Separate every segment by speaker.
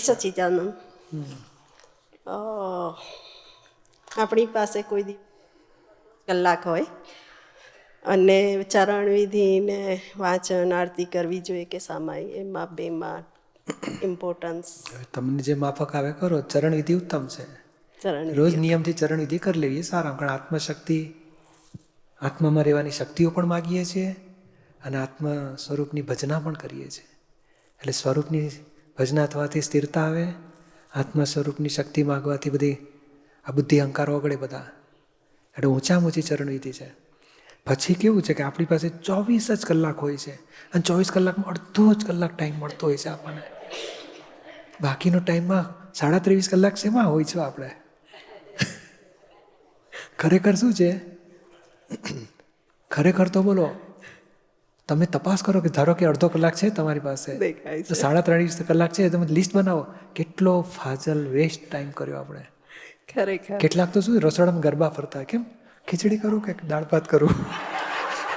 Speaker 1: સચિદાનંદ આપણી પાસે કોઈ દી કલાક હોય. અને ચરણ વિધિને વાંચન આરતી કરવી જોઈએ કે સામાય એમાં બેમાં ઇમ્પોર્ટન્સ
Speaker 2: તમને જે માફક આવે કરો ચરણ વિધિ ઉત્તમ છે.
Speaker 1: ચરણ
Speaker 2: રોજ નિયમથી ચરણ વિધિ કરી લેવી સારા કારણ આત્મશક્તિ આત્મામાં રહેવાની શક્તિઓ પણ માગીએ છીએ અને આત્મ સ્વરૂપની ભજના પણ કરીએ છીએ. એટલે સ્વરૂપની ભજના થવાથી સ્થિરતા આવે આત્મ સ્વરૂપની શક્તિ માગવાથી બધી આ બુદ્ધિ અહંકારો ઓગળે બધા. એટલે ઊંચામાં ઊંચી ચરણવિધિ છે. પછી કેવું છે કે આપણી પાસે ચોવીસ જ કલાક હોય છે અને ચોવીસ કલાકમાં અડધો જ કલાક ટાઈમ મળતો હોય છે આપણને. બાકીનો ટાઈમમાં સાડા ત્રેવીસ કલાક શેમાં હોય છે આપણે? ખરેખર શું છે? ખરેખર તો બોલો તમે તપાસ કરો કે ધારો કે અડધો કલાક છે તમારી પાસે તો સાડા ત્રણ કલાક છે તમે લિસ્ટ બનાવો કેટલો ફાજલ વેસ્ટ ટાઈમ કર્યો આપણે?
Speaker 1: ખરેખર.
Speaker 2: કેટલાક તો શું રસોડામાં ગરબા ફરતા કેમ? ખીચડી કરું કે દાળ ભાત કરું?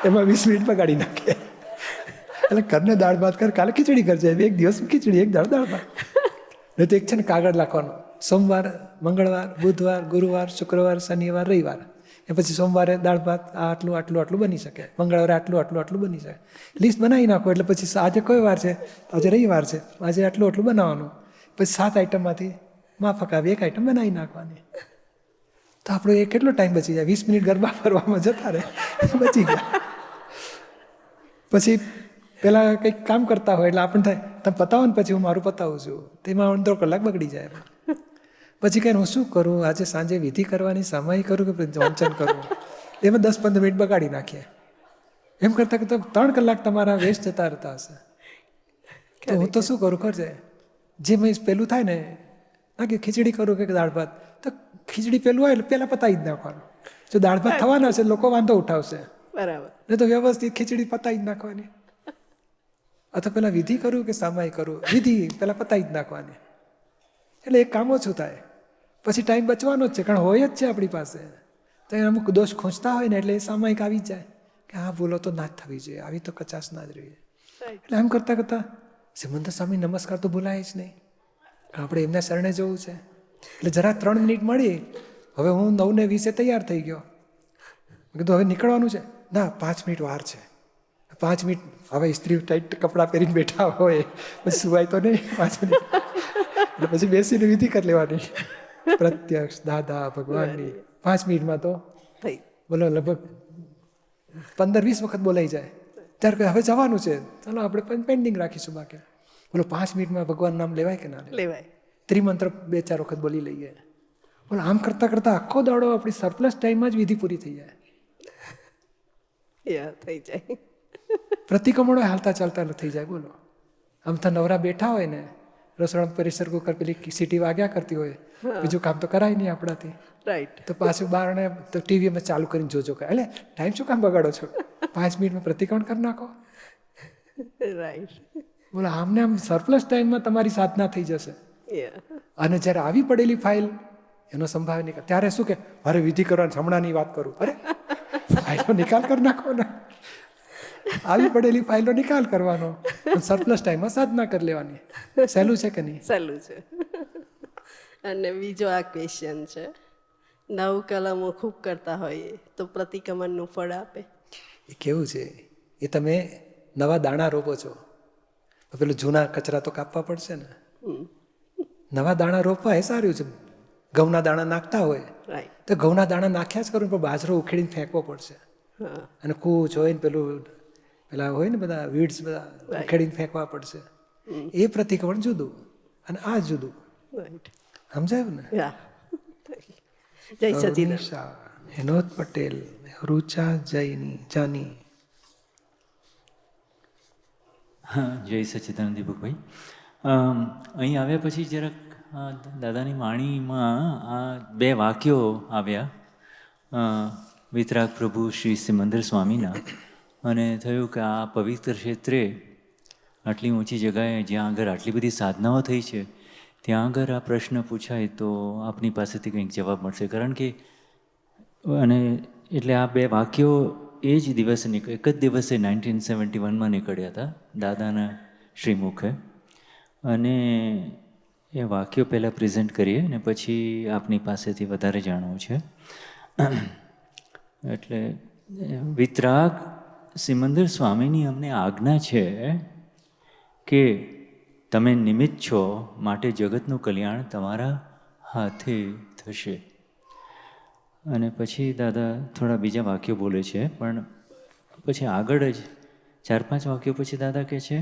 Speaker 2: એમાં વીસ મિનિટમાં કાઢી નાખે. એટલે કરને દાળ ભાત કર કાલે ખીચડી કરજે એક દિવસ ખીચડી એક દાળ દાળ ભાત. નહીં તો એક છે ને કાગળ લખવાનો. સોમવાર મંગળવાર બુધવાર ગુરુવાર શુક્રવાર શનિવાર રવિવાર. એ પછી સોમવારે દાળ ભાત આટલું આટલું આટલું બની શકે. મંગળવારે આટલું આટલું આટલું બની શકે. લિસ્ટ બનાવી નાખો, એટલે પછી આજે કયો વાર છે? આજે રવિવાર છે. આજે આટલું આટલું બનાવવાનું. પછી સાત આઈટમમાંથી માફક આવી એક આઈટમ બનાવી નાખવાની. તો આપણો એ કેટલો ટાઈમ બચી જાય? વીસ મિનિટ ગરબા ફરવામાં જતા રહે. બચી ગયા. પછી પેલા કંઈક કામ કરતા હોય એટલે આપણને થાય, તમે પતાવો ને પછી હું મારું પતાવું છું. તેમાં અડધો કલાક બગડી જાય. પછી કહે હું શું કરું? આજે સાંજે વિધિ કરવાની સમય કરું કે વાંચન કરું? એમાં દસ પંદર મિનિટ બગાડી નાખીએ. એમ કરતાં કરતાં ત્રણ કલાક તમારા વેસ્ટ જતા રહેતા હશે. તો હું તો શું કરું ખર્ચે જે મેં પેલું થાય ને ના કે ખીચડી કરું કે દાળ ભાત તો ખીચડી પેલું હોય એટલે પહેલાં પતાવી જ નાખવાનું. જો દાળ ભાત થવાના હશે લોકો વાંધો ઉઠાવશે.
Speaker 1: બરાબર.
Speaker 2: નહીં તો વ્યવસ્થિત ખીચડી પતાવી જ નાખવાની. અથવા પેલા વિધિ કરું કે સામાયિક કરું? વિધિ પેલા પતાવી જ નાખવાની. એટલે એક કામ ઓછું થાય. પછી ટાઈમ બચવાનો જ છે કારણ હોય જ છે આપણી પાસે. તો એ અમુક દોષ ખૂંચતા હોય ને એટલે એ સામાયિક આવી જાય. કે આ ભૂલો તો ના જ થવી જોઈએ આવી તો કચાશ ના જ રહીએ. એટલે એમ કરતાં કરતાં સિમંદર સ્વામી નમસ્કાર તો ભૂલાય જ નહીં. આપણે એમના શરણે જવું છે. એટલે જરા ત્રણ મિનિટ મળી હવે હું નવ ને વીસે તૈયાર થઈ ગયો. કીધું હવે નીકળવાનું છે. ના પાંચ મિનિટ વાર છે. પાંચ મિનિટ હવે સ્ત્રી ટાઈટ કપડાં પહેરીને બેઠા હોય. પછી સુવાય તો નહીં પાંચ મિનિટ. એટલે પછી બેસીને વિધિ કરી લેવાની. પ્રત્યક્ષ દાદા ભગવાનની. પાંચ મિનિટમાં તો
Speaker 1: થઈ.
Speaker 2: બોલો લગભગ પંદર વીસ વખત બોલાઈ જાય. ત્યારે કોઈ હવે જવાનું છે. ચાલો આપણે પેન્ડિંગ રાખીશું બાકી. બોલો પાંચ મિનિટમાં ભગવાન નામ લેવાય કે ના લેવાય? ત્રિમંત્ર બે ચાર વખત બોલી લઈએ. બોલો આમ કરતાં કરતાં આખો દાડો આપણી સરપ્લસ ટાઈમમાં જ વિધિ પૂરી થઈ જાય.
Speaker 1: થઈ જાય.
Speaker 2: પ્રતિક્રમણો હાલતા ચાલતા ન થઈ જાય બોલો. આમ તો નવરા બેઠા હોય ને રસોડા પરિસર કુકર પેલી સીટી વાગ્યા કરતી હોય બીજું કામ તો કરાય નહીં આપણાથી.
Speaker 1: રાઈટ
Speaker 2: તો પાછું બારણે તો ટીવીમાં ચાલુ કરીને જોજો કે એટલે ટાઈમ શું કામ બગાડો છો? પાંચ મિનિટમાં પ્રતિક્રમણ કરી નાખો.
Speaker 1: રાઈટ
Speaker 2: બોલો આમને આમ સરપ્લસ ટાઈમમાં તમારી સાધના થઈ જશે. અને જ્યારે આવી પડેલી ફાઇલ એનો સંભાવ નિકાલ ત્યારે શું કે મારે વિધિ કરવાની હમણાંની વાત કરું. અરે ફાઇલનો નિકાલ કરી નાખો ને. આવી પડેલી ફાઇલનો નિકાલ કરવાનો. સરપ્લસ ટાઈમમાં સાધના કરી લેવાની. સહેલું છે કે નહીં?
Speaker 1: સહેલું છે. અને બીજો આ ક્વેશ્ચન છે. નવ કલમો ખૂબ કરતા હોઈએ તો પ્રતિક્રમણનું ફળ આપે.
Speaker 2: એ કેવું છે? એ તમે નવા દાણા રોપો છો. પેલું જૂના કચરા તો કાપવા પડશે ને. નવા દાણા રોપવા એ સારું છે. ઘઉંના દાણા નાખતા હોય. તો ઘઉંના દાણા નાખ્યા જ કરું પણ બાજરો ઉખેડીને ફેંકવો પડશે. અને કૂચ હોય ને પેલું પેલા હોય ને બધા વીડ્સ બધા ઉખેડીને ફેંકવા પડશે. એ પ્રતિક્રમણ જુદું અને આ જુદું. સમજાયું ને?
Speaker 1: જય
Speaker 2: શાહ હેનોદ પટેલ રૂચા જૈની જાની.
Speaker 3: હા જય સચ્ચિદાનંદ દીપકભાઈ. અહીં આવ્યા પછી જરાક દાદાની વાણીમાં આ બે વાક્યો આવ્યા. અ, વિતરાગ પ્રભુ શ્રી સિમંદર સ્વામીના. અને થયું કે આ પવિત્ર ક્ષેત્રે આટલી ઊંચી જગાએ જ્યાં આગળ આટલી બધી સાધનાઓ થઈ છે, ત્યાં આગળ આ પ્રશ્ન પૂછાય તો આપની પાસેથી કંઈક જવાબ મળશે. કારણ કે, અને એટલે આ બે વાક્યો એ જ દિવસે નીકળ એક જ દિવસે નાઇન્ટીન સેવન્ટી વનમાં નીકળ્યા હતા, દાદાના શ્રીમુખે. અને એ વાક્યો પહેલાં પ્રેઝન્ટ કરીએ અને પછી આપની પાસેથી વધારે જાણવું છે. એટલે, વિતરાગ સિમંદર સ્વામીની અમને આજ્ઞા છે કે તમે નિમિત્ત છો માટે જગતનું કલ્યાણ તમારા હાથે થશે. અને પછી દાદા થોડા બીજા વાક્યો બોલે છે, પણ પછી આગળ જ ચાર પાંચ વાક્યો પછી દાદા કહે છે,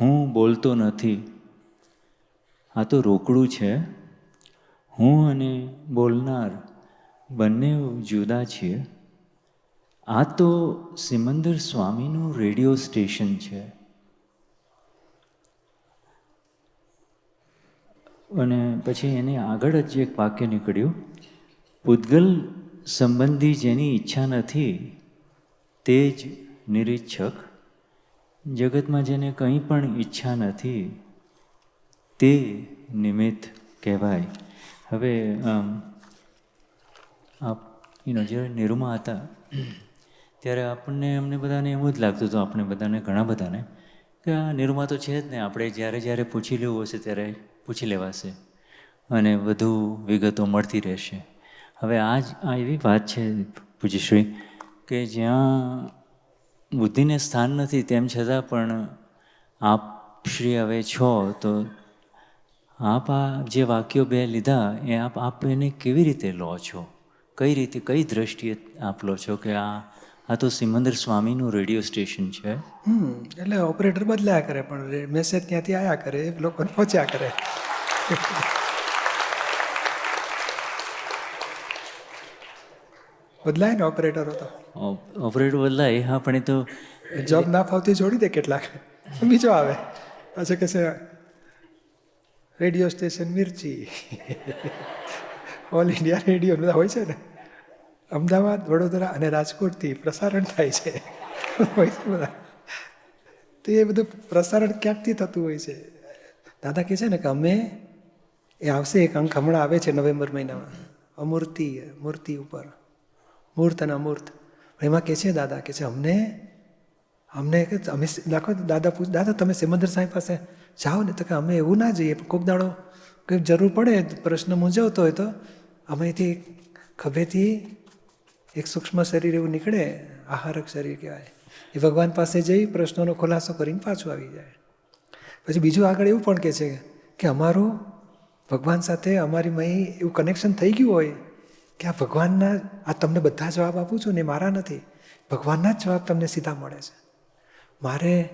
Speaker 3: હું બોલતો નથી. આ તો રોકડું છે. હું અને બોલનાર બંને જુદા છીએ આ તો સિમંદર સ્વામીનું રેડિયો સ્ટેશન છે. અને પછી એને આગળ જ એક વાક્ય નીકળ્યું. પૂતગલ સંબંધી જેની ઈચ્છા નથી, તે જ નિરીક્ષક. જગતમાં જેને કંઈ પણ ઈચ્છા નથી, તે નિમિત્ત કહેવાય. હવે આપ યુનો જ્યારે નિરૂમાં હતા, ત્યારે આપણને અમને બધાને એવું જ લાગતું હતું, આપણે બધાને, ઘણા બધાને, કે આ નિરૂમાં તો છે જ ને, આપણે જ્યારે જ્યારે પૂછી લેવું હશે, ત્યારે પૂછી લેવાશે અને વધુ વિગતો મળતી રહેશે. હવે આ જ આ એવી વાત છે, પૂજ્યશ્રી, કે જ્યાં બુદ્ધિને સ્થાન નથી, તેમ છતાં પણ આપ શ્રી હવે છો, તો આપ આ જે વાક્યો બે લીધા, એ આપ આપ એને કેવી રીતે લો છો? કઈ રીતે કઈ દ્રષ્ટિએ આપ લો છો કે આ આ તો સિમંદર સ્વામીનું રેડિયો સ્ટેશન છે?
Speaker 2: હમ એટલે ઓપરેટર બદલાયા કરે પણ મેસેજ ત્યાંથી આયા કરે એ લોકોને પહોંચ્યા કરે. બદલાય ને ઓપરેટરો તો?
Speaker 3: ઓપરેટર બદલાય? હા પણ એ તો
Speaker 2: જોબ ના ફાવતી જોડી દે કેટલાક. બીજો આવે. પાછો કહેશે radio station Mirchi. All India radio બધા હોય છે ને? અમદાવાદ, વડોદરા અને રાજકોટથી પ્રસારણ થાય છે. હોય છે બધા. તો એ બધું પ્રસારણ ક્યાંકથી થતું હોય છે? દાદા કહે છે ને કે અમે, એ આવશે એક અંક હમણાં આવે છે નવેમ્બર મહિનામાં. અમૂર્તિ, મૂર્તિ ઉપર. મૂર્ત અને અમૂર્ત. એમાં કહે છે દાદા કે છે અમને અમને અમે દાખો દાદા પૂછ, દાદા, તમે સિમંદર સાહેબ પાસે જાઓ ને તો કે અમે એવું ના જઈએ, કોક દાડો કંઈક જરૂર પડે, પ્રશ્ન મૂંઝવતો હોય તો અમેથી ખભેથી એક સૂક્ષ્મ શરીર એવું નીકળે, આહારક શરીર કહેવાય. એ ભગવાન પાસે જઈ પ્રશ્નોનો ખુલાસો કરીને પાછું આવી જાય. પછી બીજું આગળ એવું પણ કહે છે કે અમારું ભગવાન સાથે અમારી મહી એવું કનેક્શન થઈ ગયું હોય કે આ ભગવાનના, આ તમને બધા જવાબ આપું છું ને મારા નથી. ભગવાનના જ જવાબ તમને સીધા મળે છે. મારે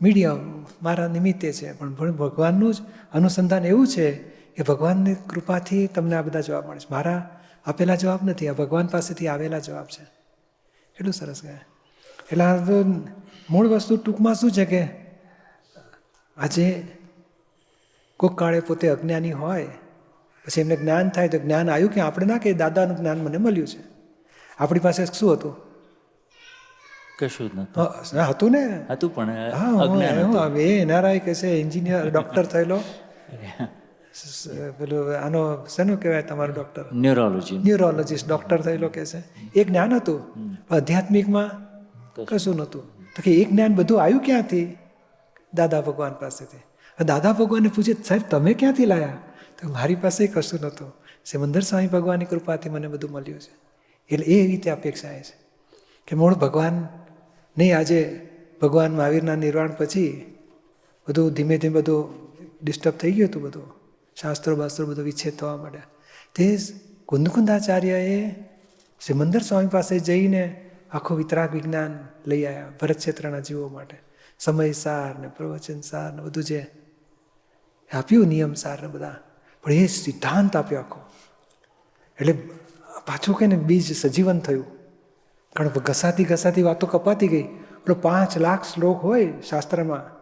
Speaker 2: મીડિયમ મારા નિમિત્તે છે, પણ ભગવાનનું જ અનુસંધાન એવું છે કે ભગવાનની કૃપાથી તમને આ બધા જવાબ મળે છે. મારા આપેલા જવાબ નથી, આ ભગવાન પાસેથી આવેલા જવાબ છે. એટલું સરસ કહે એટલે આ તો મૂળ વસ્તુ ટૂંકમાં શું છે કે આજે કોઈક કાળે પોતે અજ્ઞાની હોય, પછી એમને જ્ઞાન થાય તો જ્ઞાન આવ્યું કે આપણે ના કે દાદાનું જ્ઞાન મને મળ્યું છે. આપણી પાસે શું હતું?
Speaker 3: કશું જ
Speaker 2: નતું હતું ને?
Speaker 3: હતું પણ હતું.
Speaker 2: એનઆરઆઈ કે છે એન્જિનિયર ડોક્ટર થયેલો. પેલું આનો શેનું કહેવાય તમારો ડૉક્ટર?
Speaker 3: ન્યુરોલોજી
Speaker 2: ન્યુરોલોજીસ્ટ ડૉક્ટર થયેલો કે છે. એ જ્ઞાન હતું આધ્યાત્મિકમાં કશું. નહોતું. તો કે એ જ્ઞાન બધું આવ્યું ક્યાંથી? દાદા ભગવાન પાસેથી. દાદા ભગવાનને પૂછે સાહેબ તમે ક્યાંથી લાયા? તો મારી પાસે કશું નહોતું. સિમંદર સ્વામી ભગવાનની કૃપાથી મને બધું મળ્યું છે. એટલે એ રીતે અપેક્ષા એ છે. કે મૂળ ભગવાન નહીં, આજે ભગવાન મહાવીરના નિર્વાણ પછી બધું ધીમે ધીમે બધું ડિસ્ટર્બ થઈ ગયું હતું બધું. શાસ્ત્રો, બાસ્ત્રો બધું વિચ્છેદ થવા માંડ્યા. તે કુંદકુંદાચાર્યએ સિમંદર સ્વામી પાસે જઈને આખું વિતરાગ વિજ્ઞાન લઈ આવ્યા ભરત ક્ષેત્રના જીવો માટે. સમય સાર ને પ્રવચન સાર ને બધું જે આપ્યું, નિયમ સાર ને બધા. પણ એ સિદ્ધાંત આપ્યો આખો. એટલે પાછું કે ને બીજ સજીવન થયું. કારણ ઘસાતી ઘસાતી વાતો કપાતી ગઈ. પેલો પાંચ લાખ શ્લોક હોય શાસ્ત્રમાં.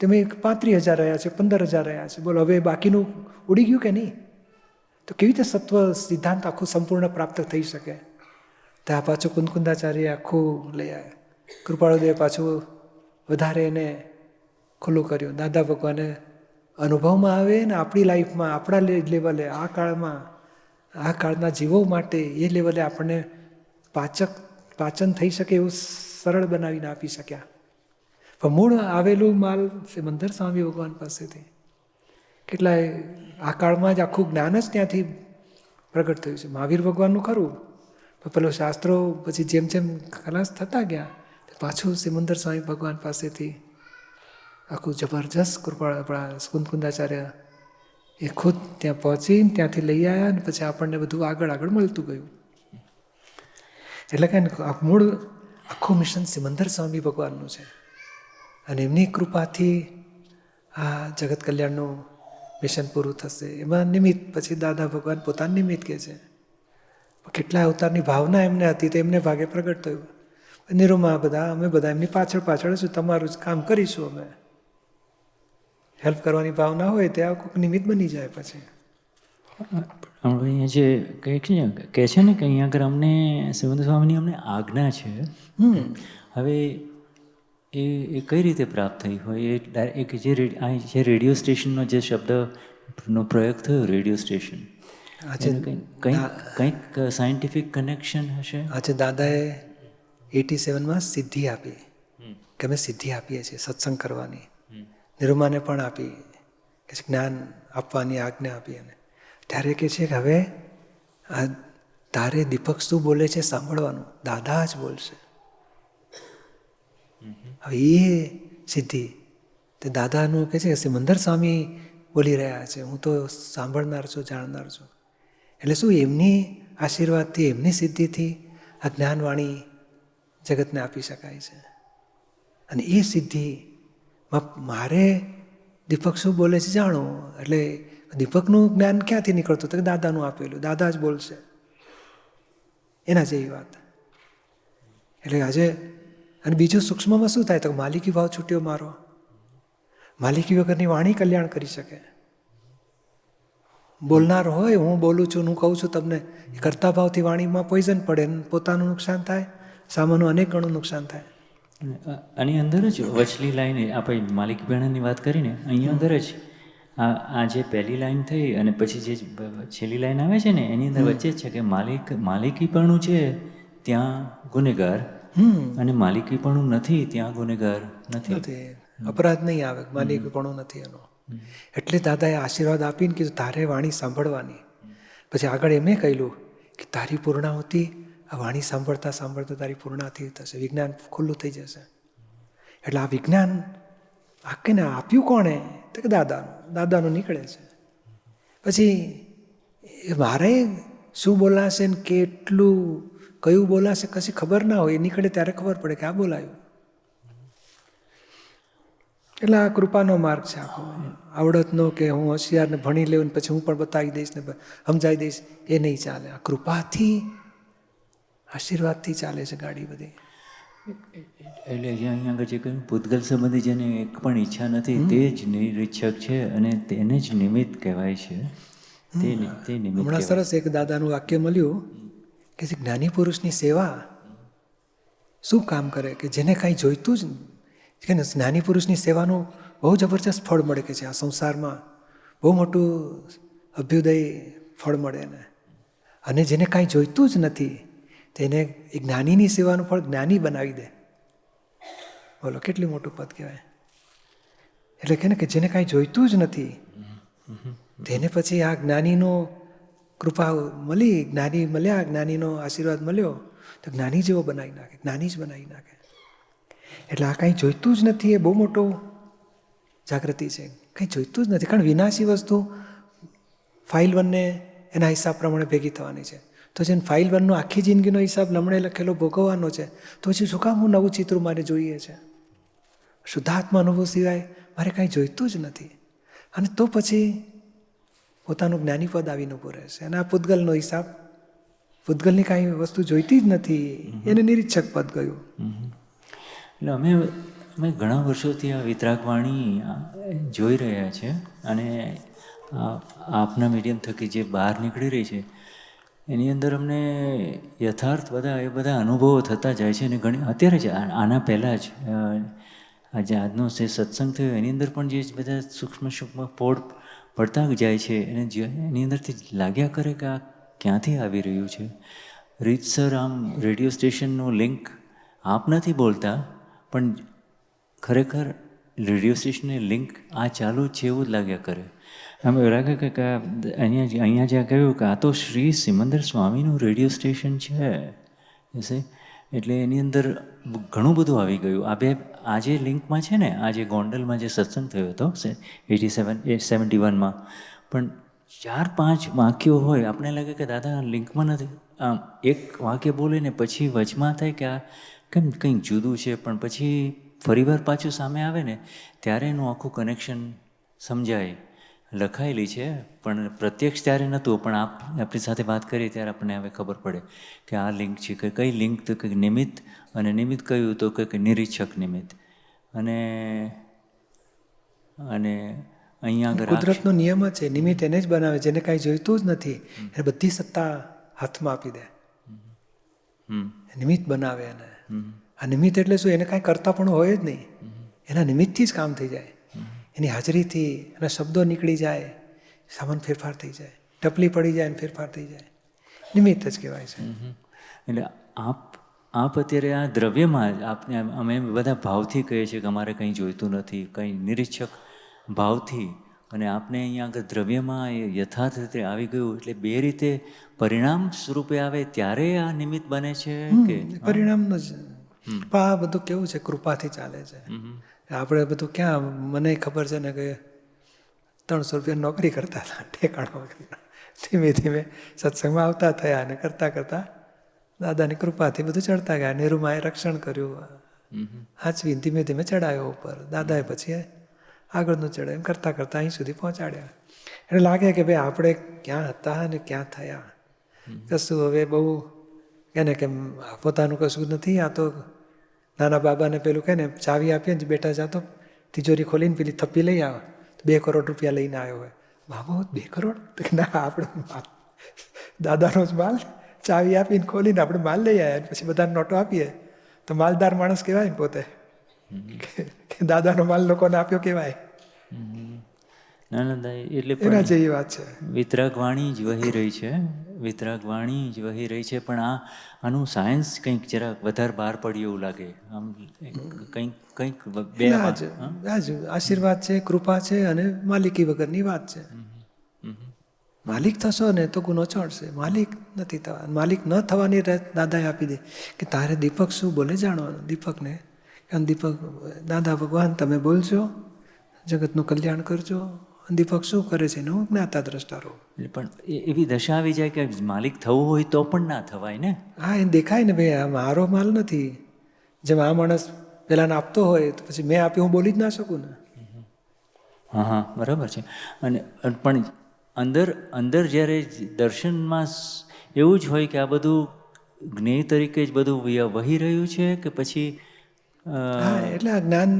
Speaker 2: તમે પાંત્રીસ હજાર રહ્યા છે, પંદર હજાર રહ્યા છે. બોલો, હવે બાકીનું ઉડી ગયું કે નહીં? તો કેવી રીતે સત્વ સિદ્ધાંત આખું સંપૂર્ણ પ્રાપ્ત થઈ શકે? ત્યાં પાછું કુંદકુંદાચાર્ય આખું લઈ આવ્યા. કૃપાળુદેવ પાછું વધારે એને ખુલ્લું કર્યું. દાદા ભગવાને અનુભવમાં આવે ને આપણી લાઈફમાં, આપણા લેવલે, આ કાળમાં, આ કાળના જીવો માટે એ લેવલે આપણને પાચક પાચન થઈ શકે એવું સરળ બનાવીને આપી શક્યા. પણ મૂળ આવેલું માલ સિમંદર સ્વામી ભગવાન પાસેથી કેટલાય આ કાળમાં જ આખું જ્ઞાન જ ત્યાંથી પ્રગટ થયું છે. મહાવીર ભગવાનનું ખરું, પણ પેલો શાસ્ત્રો પછી જેમ જેમ ખલાસ થતા ગયા પાછું સિમંદર સ્વામી ભગવાન પાસેથી આખું જબરજસ્ત કૃપા આપણા સ્કુંદકુંદાચાર્ય એ ખુદ ત્યાં પહોંચીને ત્યાંથી લઈ આવ્યા અને પછી આપણને બધું આગળ આગળ મળતું ગયું. એટલે કે આ મૂળ આખું મિશન સિમંદર સ્વામી ભગવાનનું છે. અને એમની કૃપાથી આ જગત કલ્યાણનું મિશન પૂરું થશે. એમાં નિમિત્ત પછી દાદા ભગવાન પોતાનું નિમિત્ત કહે છે. કેટલા અવતારની ભાવના એમને હતી તો એમને ભાગે પ્રગટ થયું. નિરૂમા બધા, અમે બધા એમની પાછળ પાછળ છું તમારું જ કામ કરીશું અમે. હેલ્પ કરવાની ભાવના હોય ત્યાં કોઈક નિમિત્ત બની જાય પછી.
Speaker 3: અહીંયા જે કહે છે ને કહે છે ને કે અહીંયા આગળ અમને સિમંદર સ્વામીની અમને આજ્ઞા છે. હવે એ એ કઈ રીતે પ્રાપ્ત થઈ હોય? એ એક જે જે રેડિયો સ્ટેશનનો જે શબ્દનો પ્રયોગ થયો રેડિયો સ્ટેશન.
Speaker 2: આજે
Speaker 3: કંઈક કંઈક કંઈક સાયન્ટિફિક કનેક્શન હશે?
Speaker 2: આજે દાદાએ એટી સેવનમાં સિદ્ધિ આપી. કે અમે સિદ્ધિ આપીએ છીએ સત્સંગ કરવાની. નિરૂમાને પણ આપી. કે જ્ઞાન આપવાની આજ્ઞા આપી એને. ત્યારે કે છે કે હવે આ તારે દીપક શું બોલે છે સાંભળવાનું? દાદા જ બોલશે. હવે એ સિદ્ધિ. તે દાદાનું કે છે કે સિમંદર સ્વામી બોલી રહ્યા છે, હું તો સાંભળનાર છું, જાણનાર છું. એટલે શું એમની આશીર્વાદથી, એમની સિદ્ધિથી આ જ્ઞાનવાણી જગતને આપી શકાય છે? અને એ સિદ્ધિમાં મારે દીપક શું બોલે છે જાણો? એટલે દીપકનું જ્ઞાન ક્યાંથી નીકળતું? તો દાદાનું આપેલું. દાદા જ બોલશે. એના જેવી વાત. એટલે આજે, અને બીજું સૂક્ષ્મમાં શું થાય? તો માલિકી ભાવ છૂટ્યો મારો. માલિકી વગરની વાણી કલ્યાણ કરી શકે. બોલનાર હોય, હું બોલું છું, હું કહું છું તમને, એ કરતા ભાવથી વાણીમાં પોઈઝન પડે પોતાનું નુકસાન થાય સામાનું અનેક ગણું નુકસાન થાય.
Speaker 3: આની અંદર જ વચલી લાઈને આપણે માલિક બેણાની વાત કરીને, અહીંયા અંદર જ આ આ જે પહેલી લાઈન થઈ અને પછી જે છેલ્લી લાઈન આવે છે ને એની અંદર વચ્ચે છે કે માલિક માલિકીપણું છે ત્યાં ગુનેગાર. અને માલિકીપણું નથી ત્યાં ગુનેગાર નથી.
Speaker 2: અપરાધ નહીં આવે માલિક પણ નથી એનો. એટલે દાદાએ આશીર્વાદ આપીને કીધું તારે વાણી સાંભળવાની. પછી આગળ એમે કહેલું કે તારી પૂર્ણાહુતિ આ વાણી સાંભળતા સાંભળતા તારી પૂર્ણાથી થશે. વિજ્ઞાન ખુલ્લું થઈ જશે. એટલે આ વિજ્ઞાન આકે ને આપ્યું કોણે? તો કે દાદાનું. દાદાનું નીકળે છે. પછી મારે શું બોલાશે ને કેટલું, કયું બોલાશે કશી ખબર ના હોય. એ નીકળે ત્યારે ખબર પડે કે આ બોલાયું. એટલે આ કૃપાનો માર્ગ છે આખો. આવડતનો કે હું હોશિયારને ભણી લેવું ને પછી હું પણ બતાવી દઈશ ને સમજાવી દઈશ. એ નહીં ચાલે. આ કૃપાથી, આશીર્વાદથી ચાલે છે ગાડી બધી.
Speaker 3: એટલે અહીંયા આગળ જે કહ્યું પૂતગલ સંબંધી જેને એક પણ ઈચ્છા નથી તે જ નિરીક્ષક છે અને તેને જ નિમિત્ત કહેવાય છે. તે તે નિમિત્ત
Speaker 2: હમણાં સરસ એક દાદાનું વાક્ય મળ્યું કે જે જ્ઞાની પુરુષની સેવા શું કામ કરે? કે જેને કાંઈ જોઈતું જ કે ને જ્ઞાની પુરુષની સેવાનું બહુ જબરજસ્ત ફળ મળે કે છે આ સંસારમાં. બહુ મોટું અભ્યુદય ફળ મળે એને. અને જેને કાંઈ જોઈતું જ નથી તેને એ જ્ઞાનીની સેવાનું ફળ જ્ઞાની બનાવી દે. બોલો, કેટલું મોટું પદ કહેવાય? એટલે કે ને કે જેને કાંઈ જોઈતું જ નથી, તેને પછી આ જ્ઞાનીનો કૃપા મળી, જ્ઞાની મળ્યા, જ્ઞાનીનો આશીર્વાદ મળ્યો, તો જ્ઞાની જેવો બનાવી નાખે, જ્ઞાની જ બનાવી નાખે. એટલે આ કાંઈ જોઈતું જ નથી એ બહુ મોટો જાગૃતિ છે. કંઈ જોઈતું જ નથી, કારણ વિનાશી વસ્તુ ફાઇલ વનને એના હિસાબ પ્રમાણે ભેગી થવાની છે. તો જેને ફાઇલ વનનો આખી જિંદગીનો હિસાબ લમણે લખેલો ભોગવવાનો છે તો પછી શું કામ હું નવું ચિત્ર મારે જોઈએ છે? શુદ્ધાત્મા અનુભવ સિવાય મારે કાંઈ જોઈતું જ નથી. અને તો પછી પોતાનું જ્ઞાનીપદ આવીને ઊભું રહેશે અને આ પૂતગલનો હિસાબ પૂતગલની કાંઈ વસ્તુ જોઈતી જ નથી. એને નિરીક્ષક પદ ગયું.
Speaker 3: એટલે અમે અમે ઘણા વર્ષોથી આ વિતરાગવાણી જોઈ રહ્યા છે. અને આપના મીડિયમ થકી જે બહાર નીકળી રહી છે એની અંદર અમને યથાર્થ બધા એ બધા અનુભવો થતા જાય છે અને ઘણી, અત્યારે જ આના પહેલાં જ આજે આજનો જે સત્સંગ થયો, એની અંદર પણ જે બધા સૂક્ષ્મ સૂક્ષ્મ પોડ પડતા જાય છે અને એની અંદરથી લાગ્યા કરે કે આ ક્યાંથી આવી રહ્યું છે. રીતસર આમ રેડિયો સ્ટેશનનું લિંક આપ નથી બોલતા, પણ ખરેખર રેડિયો સ્ટેશનની લિંક આ ચાલુ છે એવું જ લાગ્યા કરે. આમ એવું લાગે કે અહીંયા અહીંયા જ્યાં કહ્યું કે આ તો શ્રી સિમંદર સ્વામીનું રેડિયો સ્ટેશન છે. છે એટલે એની અંદર ઘણું બધું આવી ગયું. આ બે આ જે લિંકમાં છે ને, આ જે ગોંડલમાં જે સત્સંગ થયો હતો એટી સેવન એ સેવન્ટી વનમાં પણ ચાર પાંચ વાક્યો હોય, આપણે લાગે કે દાદા લિંકમાં નથી. આમ એક વાક્ય બોલે ને પછી વચમાં થાય કે આ કેમ કંઈક જુદું છે, પણ પછી ફરીવાર પાછું સામે આવે ને ત્યારે એનું આખું કનેક્શન સમજાય. લખાયેલી છે પણ પ્રત્યક્ષ ત્યારે નહોતું પણ આપ આપણી સાથે વાત કરીએ ત્યારે આપણને હવે ખબર પડે કે આ લિંક છે કે કઈ લિંક તો કંઈક નિમિત્ત અને નિમિત્ત કયું તો કંઈક નિરીક્ષક નિમિત્ત. અને અને અહીંયા આગળ
Speaker 2: કુદરતનો નિયમ જ છે નિમિત્ત એને જ બનાવે જેને કાંઈ જોઈતું જ નથી. એને બધી સત્તા હાથમાં આપી દે.
Speaker 3: હમ.
Speaker 2: નિમિત્ત બનાવે એને. આ નિમિત્ત એટલે શું? એને કાંઈ કરતા પણ હોય જ નહીં. એના નિમિત્તથી જ કામ થઈ જાય. એની હાજરીથી એના શબ્દો નીકળી જાય. સામાન ફેરફાર થઈ જાય. ટપલી પડી જાય અને ફેરફાર થઈ જાય. નિમિત્ત જ કહેવાય છે.
Speaker 3: એટલે આપ આપ અત્યારે આ દ્રવ્યમાં જ આપને અમે બધા ભાવથી કહીએ છીએ કે અમારે કંઈ જોઈતું નથી કંઈ નિરીક્ષક ભાવથી. અને આપને અહીંયા આગળ દ્રવ્યમાં એ યથાર્થ રીતે આવી ગયું એટલે બે રીતે પરિણામ સ્વરૂપે આવે ત્યારે આ નિમિત્ત બને છે કે?
Speaker 2: પરિણામ જ પણ આ બધું કેવું છે? કૃપાથી ચાલે છે. આપણે બધું ક્યાં મને ખબર છે ને કે ત્રણસો રૂપિયા નોકરી કરતા હતા ઠેકાણો ધીમે ધીમે સત્સંગમાં આવતા થયા અને કરતા કરતા દાદાની કૃપાથી બધું ચડતા ગયા. નિરૂમાએ રક્ષણ કર્યું. હાચવી ધીમે ધીમે ચડાયો ઉપર. દાદાએ પછી આગળનું ચડે એમ કરતાં કરતાં અહીં સુધી પહોંચાડ્યા. એટલે લાગે કે ભાઈ આપણે ક્યાં હતા અને ક્યાં થયા? કશું હવે બહુ એને કે પોતાનું કશું નથી? આ તો નાના બાબાને પેલું કહે ને ચાવી આપીએ ને બેટા જાતો તિજોરી ખોલીને પેલી થપ્પી લઈ આવ. બે કરોડ રૂપિયા લઈને આવ્યો હોય. બાબો બે કરોડ? તો ના આપણો માલ. દાદાનો જ માલ. ચાવી આપીને ખોલીને આપણે માલ લઈ આવ્યા પછી બધાને નોટો આપીએ. તો માલદાર માણસ કહેવાય ને પોતે. દાદાનો માલ લોકોને આપ્યો કહેવાય.
Speaker 3: ના ના એટલે
Speaker 2: એના જેવી વાત છે.
Speaker 3: વિતરાગ વાણી જ વહી રહી છે વિતરાગ વાણી જ વહી રહી છે પણ આ આનું સાયન્સ કંઈક જરાક વધારે બહાર પડ્યું એવું લાગે. આમ કંઈક કંઈક બે
Speaker 2: આશીર્વાદ છે કૃપા છે અને માલિકી વગરની વાત છે. માલિક થશો ને તો ગુનો ચડશે માલિક નથી થવા માલિક ન થવાની દાદાએ આપી દે કે તારે દીપક શું બોલે જાણો દીપકને કારણ દીપક દાદા ભગવાન તમે બોલજો જગતનું કલ્યાણ કરજો દીપક શું કરે છે એનું? જ્ઞાતા દ્રષ્ટા રહો
Speaker 3: પણ એવી દશા આવી જાય કે માલિક થવું હોય તો પણ ના થવાય ને?
Speaker 2: હા એ દેખાય ને ભાઈ આ મારો માલ નથી. જેમ આ માણસ પેલાને આપતો હોય તો પછી મેં આપ્યું હું બોલી જ ના શકું ને.
Speaker 3: હા હા બરાબર છે. અને પણ અંદર અંદર જ્યારે દર્શનમાં એવું જ હોય કે આ બધું જ્ઞેય તરીકે જ બધું વહી રહ્યું છે કે પછી
Speaker 2: એટલે આ જ્ઞાન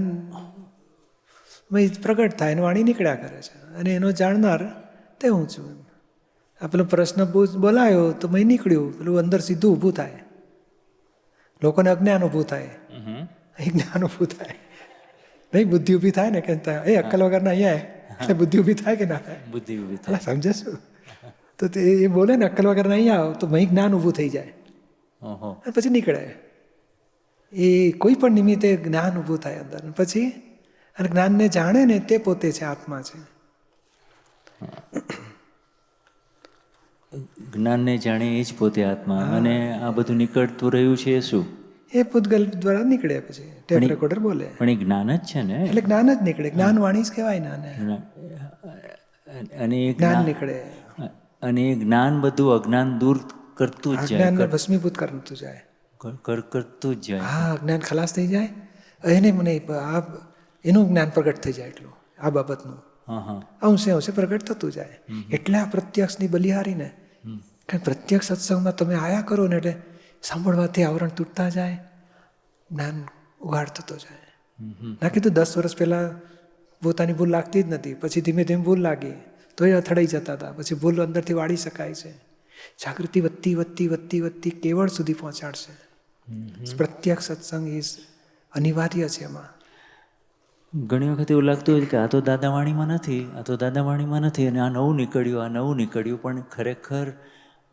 Speaker 2: મય પ્રગટ થાય અને વાણી નીકળ્યા કરે છે. અને એનો જાણનાર તે હું છું એમ. આ પેલો પ્રશ્ન બોલાયો તો મય નીકળ્યું. પેલું અંદર સીધું ઊભું થાય. લોકોને અજ્ઞાન ઊભું થાય. અહીં જ્ઞાન ઊભું થાય. નહીં બુદ્ધિ ઊભી થાય ને કે એ અક્કલ વગરના અહીંયા એટલે બુદ્ધિ ઊભી થાય કે ના થાય?
Speaker 3: બુદ્ધિ ઊભી થાય.
Speaker 2: સમજે શું? તો તે એ બોલે ને અક્કલ વગરના અહીંયા આવ. તો મય જ્ઞાન ઊભું થઈ જાય. પછી નીકળે. એ કોઈ પણ નિમિત્તે જ્ઞાન ઊભું થાય અંદર. પછી અને જ્ઞાનને જાણે ને તે પોતે છે આત્મા છે.
Speaker 3: જ્ઞાનને જાણે એ જ પોતે આત્મા. અને આ બધું નીકળતું રહ્યું છે શું?
Speaker 2: એ પૂતગલ દ્વારા નીકળે પછી. ટેપ રેકોર્ડર બોલે.
Speaker 3: પણ એ જ્ઞાન જ છે ને?
Speaker 2: એટલે જ્ઞાન જ નીકળે. જ્ઞાન વાણી જ કહેવાય ને
Speaker 3: અને
Speaker 2: જ્ઞાન નીકળે.
Speaker 3: અને જ્ઞાન બધું અજ્ઞાન દૂર કરતું જ જાય.
Speaker 2: ભસ્મીભૂત કરતું જાય.
Speaker 3: કર- કર- કરતું જ જાય.
Speaker 2: હા જ્ઞાન ખલાસ થઈ જાય. એને મને આ એનું જ્ઞાન પ્રગટ થઈ જાય એટલું આ બાબતનું. અંશે અંશે પ્રગટ થતું જાય. એટલે આ પ્રત્યક્ષની બલિહારીને કારણ પ્રત્યક્ષ સત્સંગમાં તમે આયા કરો ને એટલે સાંભળવાથી આવરણ તૂટતા જાય જ્ઞાન ઉઘાડ થતો જાય ના કીધું દસ વર્ષ પહેલાં પોતાની ભૂલ લાગતી જ નથી પછી ધીમે ધીમે ભૂલ લાગી તો એ અથડાઈ જતા હતા પછી ભૂલ અંદરથી વાળી શકાય છે. જાગૃતિ વધતી વધતી વધતી વધતી કેવળ સુધી પહોંચાડશે. પ્રત્યક્ષ સત્સંગ ઇઝ અનિવાર્ય છે એમાં.
Speaker 3: ઘણી વખત એવું લાગતું હોય કે આ તો દાદાવાણીમાં નથી આ તો દાદાવાણીમાં નથી અને આ નવું નીકળ્યું આ નવું નીકળ્યું પણ ખરેખર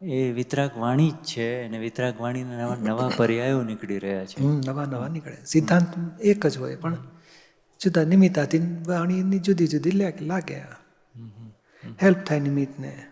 Speaker 3: એ વિતરાગ વાણી જ છે અને વિતરાગ વાણીના નવા નવા પર્યાયો નીકળી રહ્યા છે.
Speaker 2: નવા નવા નીકળે. સિદ્ધાંત એક જ હોય પણ જુદા નિમિત્તાથી વાણીની જુદી જુદી લાગે હેલ્પ થાય નિમિત્તને.